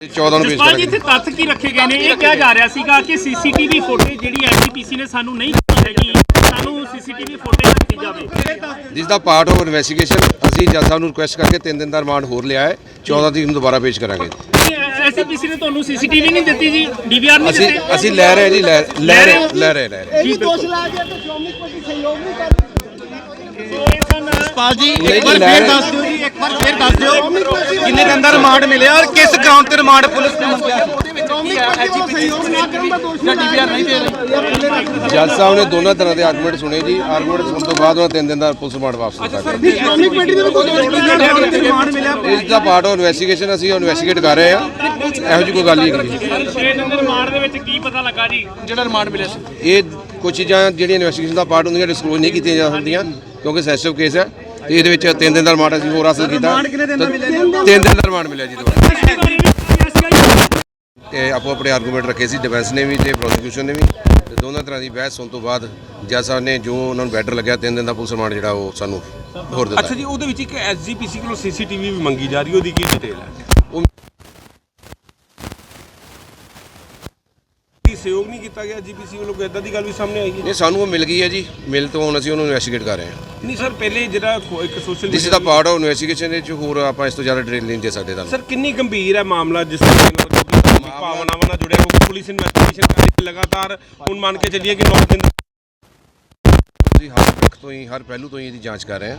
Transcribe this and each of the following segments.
14 ਨੂੰ ਪੇਸ਼ ਜਸਪਾਲ ਜੀ ਕਰਾਂਗੇ ਇੱਥੇ ਤੱਥ ਕੀ ਰੱਖੇ ਗਏ ਨੇ? ਇਹ ਕਿਹਾ ਜਾ ਰਿਹਾ ਸੀਗਾ ਕਿ ਸੀਸੀਟੀਵੀ ਫੁਟੇਜ ਜਿਹੜੀ ਐਸਜੀਪੀਸੀ ਨੇ ਸਾਨੂੰ ਨਹੀਂ ਦਿੱਤੀ ਹੈਗੀ ਸਾਨੂੰ ਸੀਸੀਟੀਵੀ ਫੁਟੇਜ ਦਿੱਤੀ ਜਾਵੇ। ਜਿਸ ਦਾ ਪਾਰਟ ਆਫ ਇਨਵੈਸਟੀਗੇਸ਼ਨ ਅਸੀਂ ਜੱਜ ਸਾਹਿਬ ਨੂੰ ਰਿਕੁਐਸਟ ਕਰਕੇ 3 ਦਿਨ ਦਾ ਰਿਮਾਂਡ ਹੋਰ ਲਿਆ ਹੈ। 14 ਤਰੀਕ ਨੂੰ ਦੁਬਾਰਾ ਪੇਸ਼ ਕਰਾਂਗੇ। ਐਸਜੀਪੀਸੀ ਨੇ ਤੁਹਾਨੂੰ ਸੀਸੀਟੀਵੀ ਨਹੀਂ ਦਿੱਤੀ ਜੀ ਡੀਵੀਆਰ ਨਹੀਂ ਅਸੀਂ ਦਿੱਤੇ। ਅਸੀਂ ਲੈ ਰਹੇ ਜੀ ਲੈ ਲੈ ਰਹੇ ਲੈ ਰਹੇ ਲੈ ਰਹੇ ਜੀ ਦੋਸ਼ ਬਿਲਕੁਲ ਲਾਇਆ ਗਿਆ ਤਾਂ ਸ਼੍ਰੋਮਣੀ ਕਮੇਟੀ ਸਹਿਯੋਗ ਨਹੀਂ ਕਰ ਰਹੀ। ਇਹ ਸਨ ਪਾਲ ਜੀ ਨਹੀਂ ਇੱਕ ਵਾਰ ਜੀ, ਲੈ ਫੇਰ ਰਹੇ। ਦੱਸ ਦਿਓ। ਜੀ ਇੱਕ ਵਾਰ ਫੇਰ ਦੱਸ ਦਿਓ ਕਿੰਨੇ ਦਿਨ ਦਾ ਰਿਮਾਂਡ ਮਿਲਿਆ ਔਰ ਕਿਸ ਗਰਾਊਂਡ ਤੇ ਰਿਮਾਂਡ ਪੁਲਿਸ ਨੇ ਮੰਗਿਆ? ਸ਼੍ਰੋਮਣੀ ਕਮੇਟੀ ਵੱਲੋਂ ਸਹਿਯੋਗ ਨਾ ਕਰਨ ਦਾ ਦੋਸ਼ ਡੀਵੀਆਰ ਨਹੀਂ ਦੇ ਰਹੀ। ਜੱਜ ਸਾਹਿਬ ਨੇ ਦੋਨਾਂ ਤਰ੍ਹਾਂ ਦੇ ਆਰਗੂਮੈਂਟ ਸੁਣੇ ਜੀ। ਆਰਗੂਮੈਂਟ ਸੁਣਨ ਤੋਂ ਬਾਅਦ ਉਹਨਾਂ 3 ਦਿਨ ਦਾ ਪੁਲਿਸ ਰਿਮਾਂਡ ਵਾਪਸ ਕੀਤਾ ਗਿਆ ਸ਼੍ਰੋਮਣੀ ਕਮੇਟੀ ਦੇ ਵੱਲੋਂ ਦੋਸ਼ ਰਿਮਾਂਡ ਮਿਲਿਆ ਇਸ ਦਾ ਪਾਰਟ ਆਫ ਇਨਵੈਸਟੀਗੇਸ਼ਨ ਅਸੀਂ ਇਨਵੈਸਟੀਗੇਟ ਕਰ ਰਹੇ ਹਾਂ। ਇਹੋ ਜਿਹੀ ਕੋਈ ਗੱਲ ਨਹੀਂ ਹੈਗੀ। ਛੇ ਦਿਨ ਦੇ ਰਿਮਾਂਡ ਦੇ ਵਿੱਚ ਕੀ ਪਤਾ ਲੱਗਾ ਜੀ? ਜਿਹੜਾ ਰਿਮਾਂਡ ਮਿਲਿਆ ਸੀ। ਇਹ ਕੁਝ ਚੀਜ਼ਾਂ ਜਿਹੜੀਆਂ ਇਨਵੈਸਟੀਗੇਸ਼ਨ ਦਾ ਪਾਰਟ ਹੁੰਦੀਆਂ ਡਿਸਕਲੋਜ਼ ਨਹੀਂ ਕੀਤੀਆਂ ਜਾ ਸਕਦੀਆਂ ਕਿਉਂਕਿ ਸੈਂਸਿਟਿਵ ਕੇਸ ਹੈ। ਤੇ ਇਹਦੇ ਵਿੱਚ 3 ਦਿਨ ਦਾ ਰਿਮਾਂਡ ਅਸੀਂ ਹੋਰ ਹਾਸਲ ਕੀਤਾ। ਕਿੰਨੇ ਦਿਨ ਦਾ ਮਿਲਿਆ ਜੀ? 3 ਦਿਨ ਦਾ ਰਿਮਾਂਡ ਮਿਲਿਆ ਜੀ ਦੁਬਾਰਾ। ਤੇ ਆਪੋ ਆਪਣੇ ਆਰਗੂਮੈਂਟ ਰੱਖੇ ਸੀ ਡਿਫੈਂਸ ਨੇ ਵੀ ਤੇ ਪ੍ਰੋਸੀਕਿਊਸ਼ਨ ਨੇ ਵੀ। ਤੇ ਦੋਨਾਂ ਤਰ੍ਹਾਂ ਦੀ ਬਹਿਸ ਹੋਣ ਤੋਂ ਬਾਅਦ ਜੱਜ ਸਾਹਿਬ ਨੇ ਜੋ ਉਹਨਾਂ ਨੂੰ ਬੈਟਰ ਲੱਗਿਆ 3 ਦਿਨ ਦਾ ਪੁਲਿਸ ਰਿਮਾਂਡ ਜਿਹੜਾ ਉਹ ਸਾਨੂੰ ਹੋਰ ਦਿੱਤਾ। ਅੱਛਾ ਜੀ ਉਹਦੇ ਵਿੱਚ ਇੱਕ ਐਸਜੀਪੀਸੀ ਕੋਲੋਂ ਸੀਸੀਟੀਵੀ ਵੀ ਮੰਗੀ ਜਾ ਰਹੀ ਉਹਦੀ ਕੀ ਡਿਟੇਲ ਹੈ ਉਹ ਕੀ ਸਹਿਯੋਗ ਨਹੀਂ ਕੀਤਾ ਗਿਆ ਜੀਪੀਸੀ ਵੱਲੋਂ ਕੋਈ ਇਦਾਂ ਦੀ ਗੱਲ ਵੀ ਸਾਹਮਣੇ ਆਈ ਹੈ। ਇਹ ਸਾਨੂੰ ਉਹ ਮਿਲ ਗਈ ਹੈ ਜੀ ਮਿਲ ਤੋਂ ਹੁਣ ਅਸੀਂ ਉਹਨੂੰ ਇਨਵੈਸਟੀਗੇਟ ਕਰ ਰਹੇ ਹਾਂ। ਨਹੀਂ ਸਰ ਪਹਿਲੇ ਜਿਹੜਾ ਖੋ- ਇੱਕ social this is the part of investigation ਵਿੱਚ ਹੋਰ ਆਪਾਂ ਇਸ ਤੋਂ ਜ਼ਿਆਦਾ ਡਿਟੇਲ ਨਹੀਂ ਦੇ ਸਕਦੇ ਤੁਹਾਨੂੰ। ਸਰ ਕਿੰਨੀ ਗੰਭੀਰ ਹੈ ਮਾਮਲਾ ਜਿਸ ਤਰ੍ਹਾਂ ਨਾਲ ਕਿਉਂਕਿ ਭਾਵਨਾਵਾਂ ਨਾਲ ਜੁੜਿਆ ਕਿਉਂਕਿ ਪੁਲਿਸ ਇਨਵੈਸਟੀਗੇਸ਼ਨ ਕਰ ਰਹੀ ਹੈ ਲਗਾਤਾਰ ਹੁਣ ਮੰਨ ਕੇ ਚੱਲੀਏ ਕਿ 9 ਦਿਨ ਅਸੀਂ ਹਰ ਪੱਖ ਤੋਂ ਹੀ ਹਰ ਪਹਿਲੂ ਤੋਂ ਹੀ ਇਹਦੀ ਜਾਂਚ ਕਰ ਰਹੇ ਹਾਂ।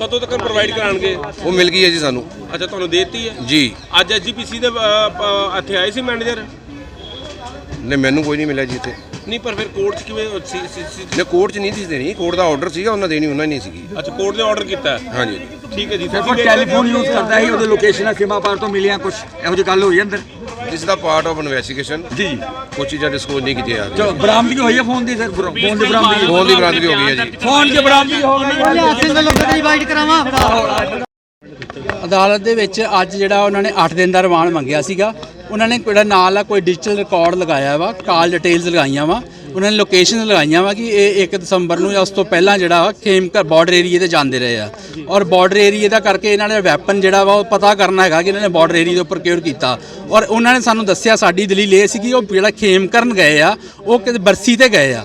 ਕਦੋਂ ਤੱਕ ਪ੍ਰੋਵਾਈਡ ਕਰਾਣਗੇ ਉਹ ਮਿਲ ਗਈ ਹੈ ਜੀ ਸਾਨੂੰ। ਅੱਛਾ ਤੁਹਾਨੂੰ ਦੇਤੀ ਹੈ? ਜੀ। ਅੱਜ ਐਸਜੀਪੀਸੀ ਦੇ ਅ, ਪ- ਇੱਥੇ ਆਏ ਸੀ ਮੈਨੇਜਰ ਨੇ ਮੈਨੂੰ ਕੋਈ ਨਹੀਂ ਮਿਲਿਆ ਜੀ ਇੱਥੇ। ਨਹੀਂ ਪਰ ਫਿਰ ਕੋਰਟ 'ਚ ਕਿਵੇਂ ਸੀ ਸੀ- ਸੀ- ਨੇ ਕੋਰਟ 'ਚ ਨਹੀਂ ਸੀ ਦੇਣੀ। ਕੋਰਟ ਦਾ ਆਰਡਰ ਸੀਗਾ ਉਹਨਾਂ ਦੇਣੀ ਉਹਨਾਂ ਨਹੀਂ ਸੀਗੀ। ਅੱਛਾ ਕੋਰਟ ਨੇ ਆਰਡਰ ਕੀਤਾ ਹੈ? ਹਾਂਜੀ। ਠੀਕ ਹੈ ਜੀ ਫਿਰ ਕੋਈ ਟੈਲੀਫੋਨ ਯੂਜ਼ ਕਰਦਾ ਸੀ ਉਹਦੇ ਲੋਕੇਸ਼ਨ ਸੀਮਾ ਪਾਰ ਤੋਂ ਮਿਲੀਆਂ ਕੁਝ ਇਹੋ ਜਿਹੀ ਗੱਲ ਹੋਈ ਅੰਦਰ? This the part of investigation ਜੀ। ਕੁਝ ਚੀਜ਼ਾਂ ਡਿਸਕਲੋਜ਼ ਨਹੀਂ ਕੀਤੀਆਂ ਜਾ ਚਲੋ ਬਰਾਮਦਗੀ ਹੋਈ ਹੈ ਫੋਨ ਦੀ ਸਰ? ਫੋਨ ਦੀ ਬਰਾਮਦਗੀ। ਫੋਨ ਦੀ ਬਰਾਮਦਗੀ ਹੋ ਗਈ ਹੈ ਜੀ। ਫੋਨ ਦੀ ਬਰਾਮਦਗੀ ਹੋ ਗਈ ਹੈ। ਸਿੰਗਲ ਲੋਕਾਂ ਦੀ ਡਿਵਾਈਡ ਕਰਾਵਾਂ। ਅਦਾਲਤ ਦੇ ਵਿੱਚ ਅੱਜ ਜਿਹੜਾ ਉਹਨਾਂ ਨੇ 8 ਦਿਨ ਦਾ ਰਿਮਾਂਡ ਮੰਗਿਆ ਸੀਗਾ। ਉਹਨਾਂ ਨੇ ਜਿਹੜਾ ਨਾਲ ਆ ਕੋਈ ਡਿਜੀਟਲ ਰਿਕਾਰਡ ਲਗਾਇਆ ਵਾ ਕਾਲ ਡਿਟੇਲਸ ਲਗਾਈਆਂ ਵਾ। ਉਹਨਾਂ ਨੇ ਲੋਕੇਸ਼ਨ ਲਗਾਈਆਂ ਵਾ ਕਿ ਇਹ 1 ਦਸੰਬਰ ਨੂੰ ਜਾਂ ਉਸ ਤੋਂ ਪਹਿਲਾਂ ਜਿਹੜਾ ਵਾ ਖੇਮਕਰ ਬਾਰਡਰ ਏਰੀਏ ਤੇ ਜਾਂਦੇ ਰਹੇ ਆ। ਔਰ ਬਾਰਡਰ ਏਰੀਏ ਦਾ ਕਰਕੇ ਇਹਨਾਂ ਨੇ ਵੈਪਨ ਜਿਹੜਾ ਵਾ ਉਹ ਪਤਾ ਕਰਨਾ ਹੈਗਾ ਕਿ ਇਹਨਾਂ ਨੇ ਬਾਰਡਰ ਏਰੀਏ ਦੇ ਉੱਪਰ ਕਿਉਰ ਕੀਤਾ। ਔਰ ਉਹਨਾਂ ਨੇ ਸਾਨੂੰ ਦੱਸਿਆ ਸਾਡੀ ਦਲੀਲ ਇਹ ਸੀ ਕਿ ਉਹ ਜਿਹੜਾ ਖੇਮਕਰਨ ਗਏ ਆ ਉਹ ਕਿਤੇ ਬਰਸੀ ਤੇ ਗਏ ਆ।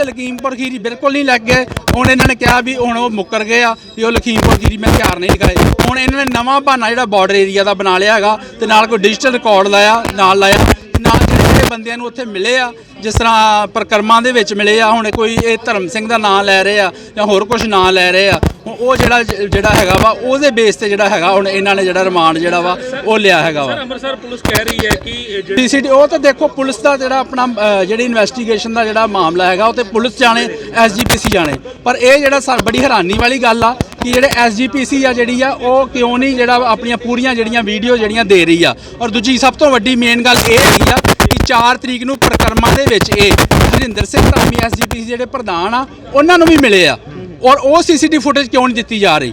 ਉੱਥੇ ਲਖੀਮਪੁਰ ਖੀਰੀ ਬਿਲਕੁਲ ਨਹੀਂ ਲੱਗ ਗਏ। ਹੁਣ ਇਹਨਾਂ ਨੇ ਕਿਹਾ ਵੀ ਹੁਣ ਉਹ ਮੁੱਕਰ ਗਏ ਆ, ਵੀ ਉਹ ਲਖੀਮਪੁਰ ਖੀਰੀ ਮੈਂ ਤਿਆਰ ਨਹੀਂ ਲਗਾਏ ਹੁਣ ਇਹਨਾਂ ਨੇ ਨਵਾਂ ਬਹਾਨਾ ਜਿਹੜਾ ਬਾਰਡਰ ਏਰੀਆ ਦਾ ਬਣਾ ਲਿਆ ਹੈਗਾ, ਤੇ ਨਾਲ ਕੋਈ ਡਿਜੀਟਲ ਰਿਕਾਰਡ ਲਾਇਆ, ਨਾਲ ਲਾਇਆ। ਜਿਹੜੇ ਬੰਦਿਆਂ ਨੂੰ ਉੱਥੇ ਮਿਲੇ ਆ ਜਿਸ ਤਰ੍ਹਾਂ ਪ੍ਰਕਰਮਾਂ ਦੇ ਵਿੱਚ ਮਿਲੇ ਆ ਹੁਣ ਕੋਈ ਇਹ ਧਰਮ ਸਿੰਘ ਦਾ ਨਾਮ ਲੈ ਰਹੇ ਆ ਜਾਂ ਹੋਰ ਕੁਝ ਨਾਮ ਲੈ ਰਹੇ ਆ ਉਹ ਜਿਹੜਾ ਜਿਹੜਾ ਹੈਗਾ ਵਾ ਉਹਦੇ ਬੇਸ ਤੇ ਜਿਹੜਾ ਹੈਗਾ ਹੁਣ ਇਹਨਾਂ ਨੇ ਜਿਹੜਾ ਰਿਮਾਂਡ ਜਿਹੜਾ ਵਾ ਉਹ ਲਿਆ ਹੈਗਾ ਵਾ। ਅੰਮ੍ਰਿਤਸਰ ਪੁਲਿਸ ਕਹਿ ਰਹੀ ਹੈ ਕਿ ਜਿਹੜੇ ਉਹ ਤਾਂ ਦੇਖੋ ਪੁਲਿਸ ਦਾ ਜਿਹੜਾ ਆਪਣਾ ਜਿਹੜੀ ਇਨਵੈਸਟੀਗੇਸ਼ਨ ਦਾ ਜਿਹੜਾ ਮਾਮਲਾ ਹੈਗਾ ਉਹ ਤੇ ਪੁਲਿਸ ਜਾਣੇ ਐਸਜੀਪੀਸੀ ਜਾਣੇ। ਪਰ ਇਹ ਜਿਹੜਾ ਬੜੀ ਹੈਰਾਨੀ ਵਾਲੀ ਗੱਲ ਆ ਕਿ ਜਿਹੜੇ ਐਸਜੀਪੀਸੀ ਆ ਜਿਹੜੀ ਆ ਉਹ ਕਿਉਂ ਨਹੀਂ ਜਿਹੜਾ ਆਪਣੀਆਂ ਪੂਰੀਆਂ ਜਿਹੜੀਆਂ ਵੀਡੀਓ ਜਿਹੜੀਆਂ ਦੇ ਰਹੀ ਆ। ਔਰ ਦੂਜੀ ਸਭ ਤੋਂ ਵੱਡੀ ਮੇਨ ਗੱਲ ਇਹ ਹੈਗੀ ਆ 4 ਤਰੀਕ ਨੂੰ ਪ੍ਰਕਰਮਾਂ ਦੇ ਵਿੱਚ ਇਹ ਹਰਿੰਦਰ ਸਿੰਘ ਧਾਮੀ ਐਸਜੀਪੀਸੀ ਜਿਹੜੇ ਪ੍ਰਧਾਨ ਆ, ਉਹਨਾਂ ਨੂੰ ਵੀ ਮਿਲੇ ਆ। ਔਰ ਉਹ ਸੀਸੀਟੀ ਫੁਟੇਜ ਕਿਉਂ ਨਹੀਂ ਦਿੱਤੀ ਜਾ ਰਹੀ?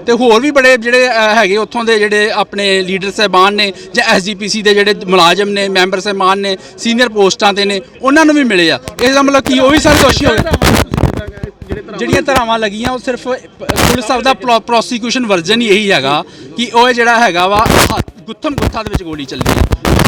ਤੇ ਹੋਰ ਵੀ ਬੜੇ ਜਿਹੜੇ ਹੈਗੇ ਉੱਥੋਂ ਦੇ ਜਿਹੜੇ ਆਪਣੇ ਲੀਡਰ ਸਾਹਿਬਾਨ ਨੇ ਜਾਂ ਐਸਜੀਪੀਸੀ ਦੇ ਜਿਹੜੇ ਮੁਲਾਜ਼ਮ ਨੇ, ਮੈਂਬਰ ਸਾਹਿਬਾਨ ਨੇ, ਸੀਨੀਅਰ ਪੋਸਟਾਂ ਤੇ ਨੇ, ਉਹਨਾਂ ਨੂੰ ਵੀ ਮਿਲੇ ਆ। ਇਸ ਦਾ ਮਤਲਬ ਕੀ, ਉਹ ਵੀ ਸਾਰੇ ਦੋਸ਼ੀ ਹੋ ਗਏ ਜਿਹੜੀਆਂ ਧਾਰਾਵਾਂ ਲੱਗੀਆਂ, ਉਹ ਸਿਰਫ ਪੁਲਿਸ ਸਾਹਿਬ ਦਾ ਪ੍ਰੋਸੀਕਿਊਸ਼ਨ ਵਰਜ਼ਨ ਹੀ ਇਹੀ ਹੈਗਾ ਕਿ ਉਹ ਜਿਹੜਾ ਹੈਗਾ ਵਾ ਗੁੱਥਮ ਗੁੱਥਾ ਦੇ ਵਿੱਚ ਗੋਲੀ ਚੱਲੀ।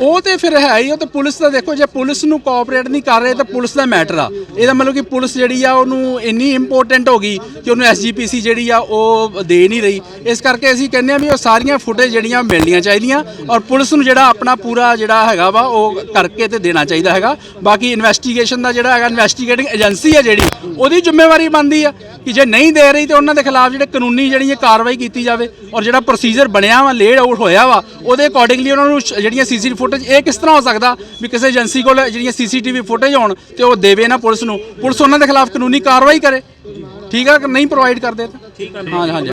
ਉਹ ਤੇ ਫਿਰ ਹੈ ਹੀ ਉਹ ਤੇ ਪੁਲਿਸ ਦਾ ਦੇਖੋ, ਜੇ ਪੁਲਿਸ ਨੂੰ ਕੋਆਪਰੇਟ ਨਹੀਂ ਕਰ ਰਹੇ, ਤਾਂ ਪੁਲਿਸ ਦਾ ਮੈਟਰ ਆ। ਇਹਦਾ ਮਤਲਬ ਕਿ ਪੁਲਿਸ ਜਿਹੜੀ ਆ, ਉਹਨੂੰ ਇੰਨੀ ਇੰਪੋਰਟੈਂਟ ਹੋ ਗਈ ਕਿ ਉਹਨੂੰ ਐਸਜੀਪੀਸੀ ਜਿਹੜੀ ਆ, ਉਹ ਦੇ ਨਹੀਂ ਰਹੀ। ਇਸ ਕਰਕੇ ਅਸੀਂ ਕਹਿੰਦੇ ਆ ਵੀ ਉਹ ਸਾਰੀਆਂ ਫੁਟੇਜ ਜਿਹੜੀਆਂ ਮਿਲਣੀਆਂ ਚਾਹੀਦੀਆਂ ਔਰ ਪੁਲਿਸ ਨੂੰ ਜਿਹੜਾ ਆਪਣਾ ਪੂਰਾ ਜਿਹੜਾ ਹੈਗਾ ਵਾ, ਉਹ ਕਰਕੇ ਤੇ ਦੇਣਾ ਚਾਹੀਦਾ ਹੈਗਾ। ਬਾਕੀ ਇਨਵੈਸਟੀਗੇਸ਼ਨ ਦਾ ਜਿਹੜਾ ਹੈਗਾ ਇਨਵੈਸਟੀਗੇਟਿੰਗ ਏਜੰਸੀ ਹੈ ਜਿਹੜੀ, ਉਹਦੀ ਜ਼ਿੰਮੇਵਾਰੀ ਬਣਦੀ ਆ। ਕਿ ਜੇ ਨਹੀਂ ਦੇ ਰਹੀ ਤੇ ਉਹਨਾਂ ਦੇ ਖਿਲਾਫ ਜਿਹੜੇ ਕਾਨੂੰਨੀ ਜਿਹੜੀ ਇਹ ਕਾਰਵਾਈ ਕੀਤੀ ਜਾਵੇ ਔਰ ਜਿਹੜਾ ਪ੍ਰੋਸੀਜਰ ਬਣਿਆ ਵਾ ਲੇਡ ਆਊਟ ਹੋਇਆ ਵਾ ਉਹਦੇ ਅਕੋਰਡਿੰਗਲੀ ਉਹਨਾਂ ਨੂੰ ਜਿਹੜੀਆਂ ਸੀਸੀਟੀਵੀ ਫੁਟੇਜ ਇਹ ਕਿਸ ਤਰ੍ਹਾਂ ਹੋ ਸਕਦਾ ਵੀ ਕਿਸੇ ਏਜੰਸੀ ਕੋਲ ਜਿਹੜੀਆਂ ਸੀਸੀਟੀਵੀ ਫੁਟੇਜ ਹੋਣ ਤੇ ਉਹ ਦੇਵੇ ਨਾ ਪੁਲਿਸ ਨੂੰ? ਪੁਲਿਸ ਉਹਨਾਂ ਦੇ ਖਿਲਾਫ ਕਾਨੂੰਨੀ ਕਾਰਵਾਈ ਕਰੇ। ਠੀਕ ਆ ਕਿ ਨਹੀਂ ਪ੍ਰੋਵਾਈਡ ਕਰਦੇ ਹਾਂ ਹਾਂਜੀ।